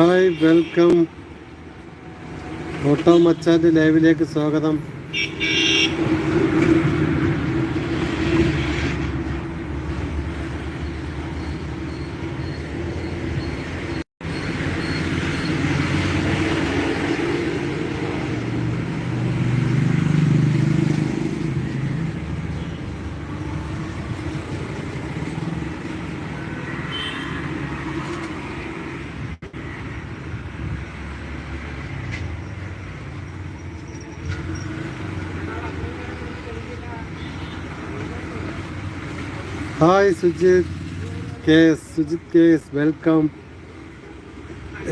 Hi welcome. Auto മച്ചാന്റെ ലൈവിലേക്ക് സ്വാഗതം. ഹായ് സുജിത്. കേസ് സുജിത് കേസ് വെൽക്കം.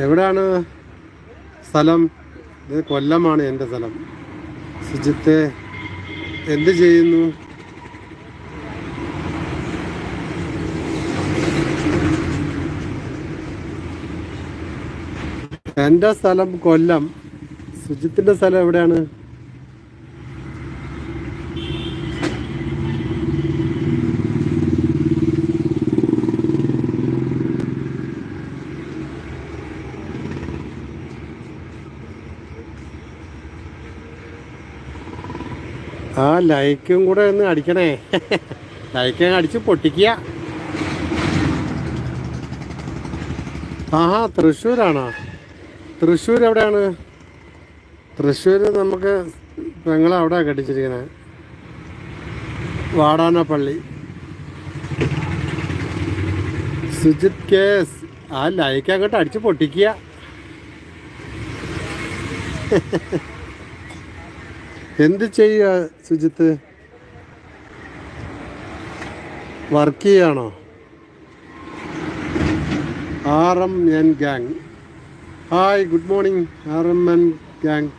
എവിടെയാണ് സ്ഥലം? ഇത് കൊല്ലമാണ് എന്റെ സ്ഥലം. സുജിത്ത് എന്ത് ചെയ്യുന്നു? എന്റെ സ്ഥലം കൊല്ലം. സുജിത്തിന്റെ സ്ഥലം എവിടെയാണ്? ആ ലൈക്കും കൂടെ ഒന്ന് അടിക്കണേ. ലൈക്ക് അടിച്ച് പൊട്ടിക്കുക. ആഹാ തൃശ്ശൂരാണോ? തൃശ്ശൂർ എവിടെയാണ്? തൃശ്ശൂർ നമുക്ക് ഞങ്ങൾ അവിടെ കെട്ടിച്ചിരിക്കണേ. വാടാനപ്പള്ളി. സുജിത് കേസ് ആ ലൈക്ക് അങ്ങോട്ട് അടിച്ച് പൊട്ടിക്കുക. എന്ത് ചെയ്യുക Sujith? Work ചെയ്യാണോ? R M N gang hi good morning R M N gang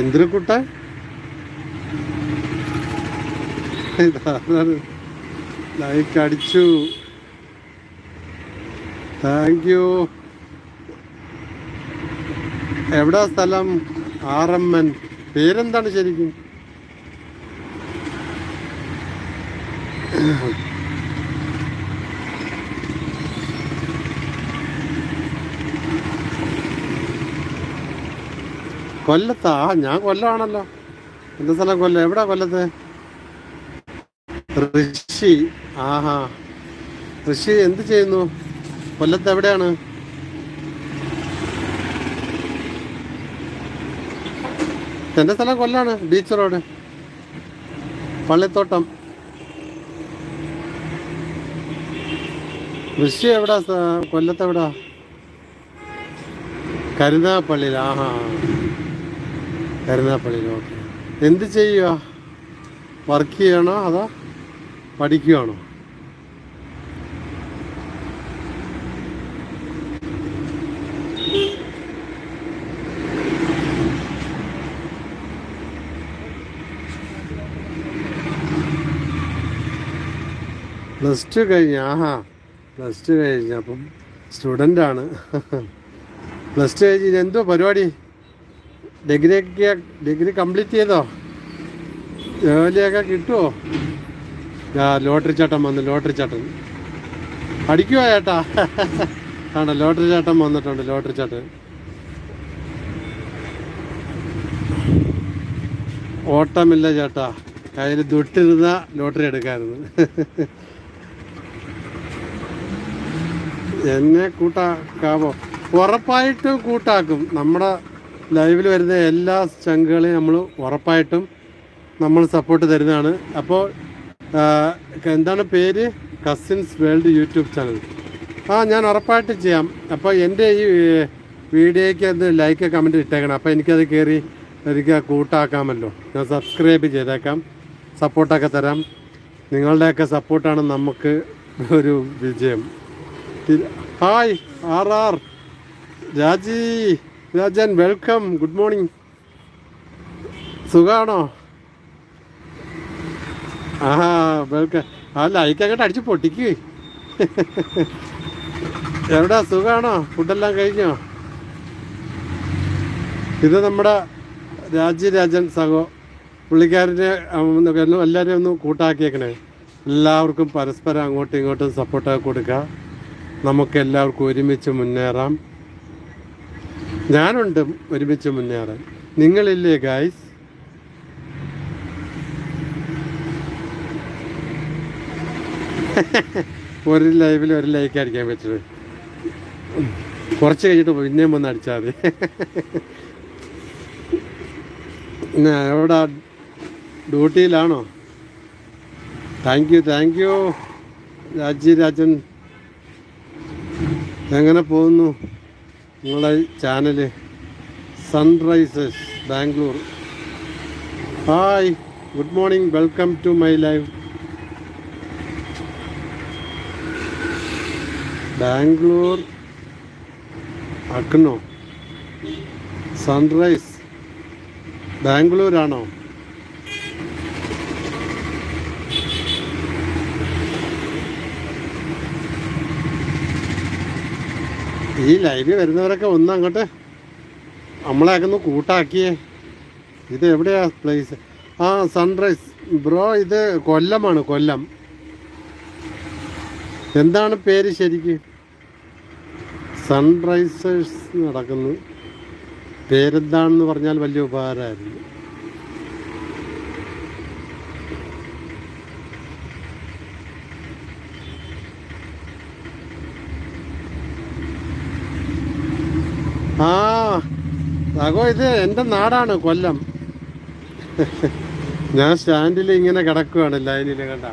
എന്തിനു കുട്ട? ലൈക്ക് അടിച്ചു. താങ്ക് യു എവിടാ സ്ഥലം? ആർ എം എൻ പേരെന്താണ് ശരിക്കും? കൊല്ലത്താ? ഞാൻ കൊല്ലമാണല്ലോ എന്റെ സ്ഥലം കൊല്ലം? എവിടാ കൊല്ലത്ത്? ഋഷി. ആഹാ. ഋഷി എന്ത് ചെയ്യുന്നു? കൊല്ലത്ത് എവിടെയാണ്? എന്റെ സ്ഥലം കൊല്ലാണ് ബീച്ച് റോഡ് പള്ളിത്തോട്ടം. ഋഷി എവിടാ? കൊല്ലത്തെവിടാ കരുനാപ്പള്ളിയിൽ ആഹാ. കരുനാപ്പള്ളിയിൽ ഓക്കെ എന്ത് ചെയ്യുക വർക്ക് ചെയ്യണോ അതോ പഠിക്കുകയാണോ പ്ലസ് ടു കഴിഞ്ഞ ആഹാ പ്ലസ് ടു കഴിഞ്ഞ അപ്പം സ്റ്റുഡന്റ് ആണ് പ്ലസ് ടു കഴിഞ്ഞ് എന്തോ പരിപാടി? ഡിഗ്രി ഒക്കെ ഡിഗ്രി കംപ്ലീറ്റ് ചെയ്തോ? ജോലിയൊക്കെ കിട്ടുമോ ആ ലോട്ടറി ചാട്ടം വന്നു ലോട്ടറി ചാട്ടം. അടിക്കുവോ ചേട്ടാ ആണോ ലോട്ടറി ചാട്ടം വന്നിട്ടുണ്ട് ലോട്ടറി ചാട്ടം. ഓട്ടമില്ല ചേട്ടാ. കയ്യിൽ ദുട്ടിരുന്ന ലോട്ടറി എടുക്കായിരുന്നു. എന്നെ കൂട്ടാക്കാവോ? ഉറപ്പായിട്ടും കൂട്ടാക്കും. നമ്മുടെ ലൈവിൽ വരുന്ന എല്ലാ ചങ്കുകളെയും നമ്മൾ ഉറപ്പായിട്ടും നമ്മൾ സപ്പോർട്ട് തരുന്നതാണ്. അപ്പോൾ എന്താണ് പേര്? Cousins world YouTube channel. ആ ഞാൻ ഉറപ്പായിട്ട് ചെയ്യാം. അപ്പോൾ എന്റെ ഈ വീഡിയോയ്ക്ക് അത് ലൈക്ക് കമന്റ് ഇട്ടേക്കണം. അപ്പോൾ എനിക്കത് കയറി എനിക്ക് കൂട്ടാക്കാമല്ലോ. ഞാൻ സബ്സ്ക്രൈബ് ചെയ്തേക്കാം. സപ്പോർട്ടൊക്കെ തരാം. നിങ്ങളുടെയൊക്കെ സപ്പോർട്ടാണ് നമുക്ക് ഒരു വിജയം. Hi R R. Raji Rajan welcome good morning. സുഖാണോ? ആ വെൽക്കം ആ ലൈക്ക് അങ്ങോട്ട് അടിച്ച് പൊട്ടിക്ക്. എവിടാ സുഖാണോ? ഫുഡെല്ലാം കഴിഞ്ഞോ? ഇത് നമ്മുടെ രാജി രാജൻ സഹോ പുള്ളിക്കാരനെ എല്ലാവരെയും ഒന്ന് കൂട്ടാക്കിയേക്കണേ. എല്ലാവർക്കും പരസ്പരം അങ്ങോട്ടും ഇങ്ങോട്ടും സപ്പോർട്ടൊക്കെ കൊടുക്കുക. നമുക്ക് എല്ലാവർക്കും ഒരുമിച്ച് മുന്നേറാം. ഞാനുണ്ട് ഒരുമിച്ച് മുന്നേറാൻ. നിങ്ങളില്ലേ ഗായ്സ് ഒരു ലൈവിൽ ഒരു ലൈക്ക് അടിക്കാൻ പറ്റുള്ളൂ കുറച്ച് കഴിഞ്ഞിട്ട് പിന്നെയും വന്ന് അടിച്ചാൽ മതി. എവിടെ? ഡ്യൂട്ടിയിലാണോ? Thank you thank you Raji Rajan എങ്ങനെ പോകുന്നു? നിങ്ങളുടെ channel sunrisers Bangalore. Hi good morning welcome to my life Bangalore Acno. Sunrise. ബാംഗ്ലൂരാണോ? ഈ ലൈവിൽ വരുന്നവരൊക്കെ ഒന്ന് അങ്ങോട്ട് നമ്മളെയൊക്കെ ഒന്ന് കൂട്ടാക്കിയേ. ഇത് എവിടെയാ പ്ലേസ് ആ സൺറൈസ് ബ്രോ ഇത് കൊല്ലമാണ് കൊല്ലം. എന്താണ് പേര് ശരിക്ക്? സൺറൈസേഴ്സ് നടക്കുന്നു. പേരെന്താണെന്ന് പറഞ്ഞാൽ വലിയ ഉപകാരമായിരുന്നു. ആ സഹോ ഇത് എന്റെ നാടാണ് കൊല്ലം. ഞാൻ സ്റ്റാൻഡിൽ ഇങ്ങനെ കിടക്കുകയാണ് ലൈനിൽ കണ്ട.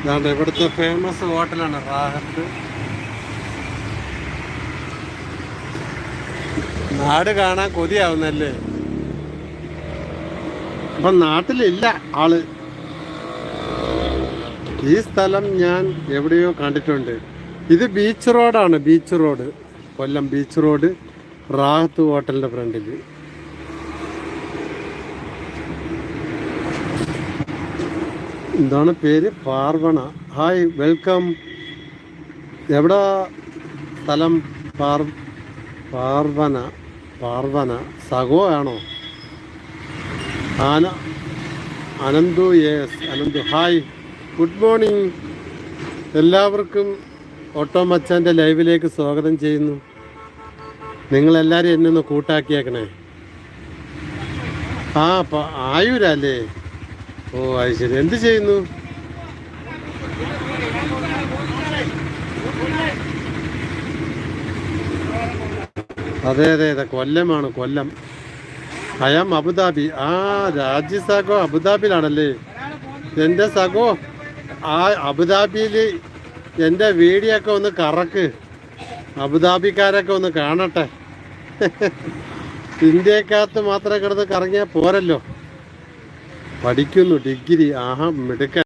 ഇതാണ് ഇവിടുത്തെ ഫേമസ് ഹോട്ടലാണ് റാഹത്ത്. നാട് കാണാൻ കൊതിയാവുന്നല്ലേ? അപ്പൊ നാട്ടിലില്ല ആൾ. ഈ സ്ഥലം ഞാൻ എവിടെയോ കണ്ടിട്ടുണ്ട്. ഇത് ബീച്ച് റോഡാണ് beach road Kollam beach road Rahath ഹോട്ടലിന്റെ ഫ്രണ്ടിൽ. എന്താണ് പേര്? പാർവണ. ഹായ് വെൽക്കം എവിടാ സ്ഥലം? പാർ പാർവന പാർവന സഗോ ആണോ? ആന Ananthu yes Ananthu hi good morning എല്ലാവർക്കും ഓട്ടോ മച്ചാന്റെ ലൈവിലേക്ക് സ്വാഗതം ചെയ്യുന്നു. നിങ്ങളെല്ലാവരും എന്നെ ഒന്ന് കൂട്ടാക്കിയേക്കണേ. ആ പ- ആയൂരല്ലേ? ഓ അത് ശരി. എന്ത് ചെയ്യുന്നു? അതെ അതെ അതെ. കൊല്ലമാണ് Kollam. I am Abu Dhabi. ആ രാജി സഖോ അബുദാബിയിലാണല്ലേ? എന്റെ സഖോ ആ അബുദാബിയിൽ എന്റെ വീഡിയോ ഒക്കെ ഒന്ന് കറക്ക്. അബുദാബിക്കാരൊക്കെ ഒന്ന് കാണട്ടെ. ഇന്ത്യക്കകത്ത് മാത്രം കിടന്ന് കറങ്ങിയാൽ പോരല്ലോ. പഠിക്കുന്നു ഡിഗ്രി ആഹാ മിടുക്കൻ.